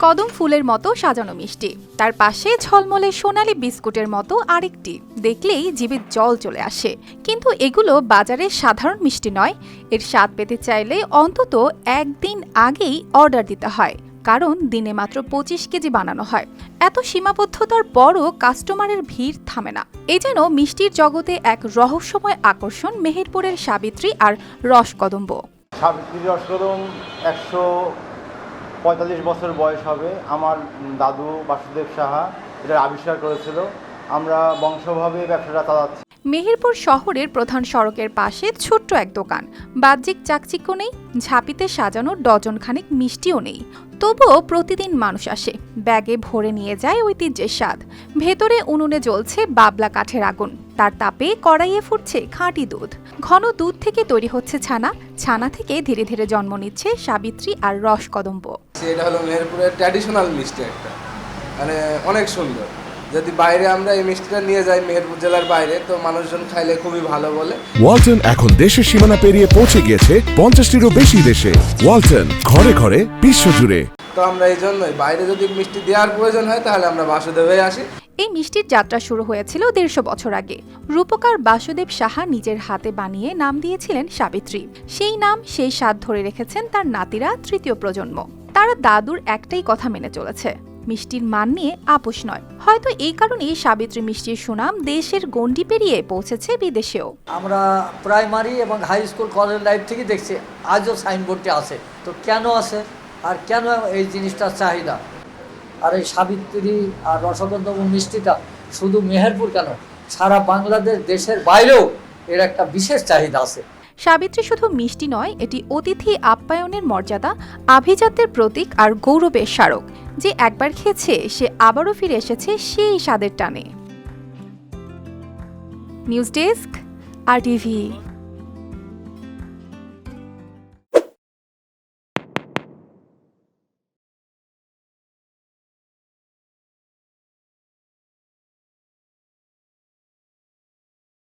কদম ফুলের মতো সাজানো মিষ্টি। তার পাশে ঝলমলে সোনালি বিস্কুটের মতো আরেকটি। দেখলেই জিভে জল চলে আসে। কিন্তু এগুলো বাজারে সাধারণ মিষ্টি নয়। এর স্বাদ পেতে চাইলে অন্তত একদিন আগেই অর্ডার দিতে হয়। কারণ দিনে মাত্র পঁচিশ কেজি বানানো হয়। এত সীমাবদ্ধতার পরও কাস্টমারের ভিড় থামে না। এ যেন মিষ্টির জগতে এক রহস্যময় আকর্ষণ মেহেরপুরের সাবিত্রী আর রসকদম্ব সাবিত্রী রসকদম একশো পঁয়তাল্লিশ বছর বয়স হবে। আমার দাদু বাসুদেব সাহা এটা আবিষ্কার করেছিল। আমরা বংশভাবে ব্যবসাটা চালাচ্ছি। মেহেরপুর শহরের প্রধান সড়কের পাশে ছোট্ট এক দোকান। বাহ্যিক চাকচিক্য নেই, ঝাঁপিতে সাজানো ডজন খানেক মিষ্টিও নেই। তবুও প্রতিদিন মানুষ আসে, ব্যাগে ভরে নিয়ে যায় ঐতিহ্যের স্বাদ। ভেতরে উনুনে জ্বলছে বাবলা কাঠের আগুন, তার তাপে কড়াইয়ে ফুটছে খাঁটি দুধ। ঘন দুধ থেকে তৈরি হচ্ছে ছানা ছানা থেকে ধীরে ধীরে জন্ম নিচ্ছে সাবিত্রী আর রসকদম্ব এটা হলো মেহেরপুরের ট্র্যাডিশনাল মিষ্টি একটা মানে অনেক সুন্দর। যদি বাইরে আমরা এই মিষ্টিটা নিয়ে যাই মেহেরপুর জেলার বাইরে তো মানুষজন খাইলে খুবই ভালো বলে। ওয়ালটন এখন দেশের সীমানা পেরিয়ে পৌঁছে গিয়েছে পঞ্চাশটিরও বেশি দেশে। ওয়ালটন ঘরে ঘরে বিশ্বজুড়ে তো আমরা এই জন্যই বাইরে যদি মিষ্টি দেওয়ার প্রয়োজন হয় তাহলে আমরা বাসুদেবে আসি। এই মিষ্টির যাত্রা শুরু হয়েছিল দেড়শো বছর আগে। রূপকার বাসুদেব সাহা নিজের হাতে বানিয়ে নাম দিয়েছিলেন সাবিত্রী। সেই নাম সেই স্বাদ ধরে রেখেছেন তার নাতিরা তৃতীয় প্রজন্ম। তারা দাদুর একটাই কথা মেনে চলেছে। মিষ্টির মান নিয়ে আপোষ নয়। হয়তো এই কারণেই সাবিত্রী মিষ্টির সুনাম দেশের গণ্ডি পেরিয়ে পৌঁছেছে বিদেশেও। আমরা প্রাইমারি এবং হাই স্কুল কলেজ লাইফ থেকে দেখছি আজও সাইনবোর্ডটি আছে। তো কেন আছে আর কেন এই জিনিসটার চাহিদা? আর এই সাবিত্রী আর রসগন্ধ মিষ্টিটা শুধু মেহেরপুর কেন? সারা বাংলাদেশ দেশের বাইরেও এর একটা বিশেষ চাহিদা আছে। সাবিত্রী শুধু মিষ্টি নয় এটি অতিথি আপ্যায়নের মর্যাদা আভিজাত্যের প্রতীক আর গৌরবের স্মারক। যে একবার খেয়েছে সে আবারও ফিরে এসেছে সেই স্বাদের টানে। News desk R TV.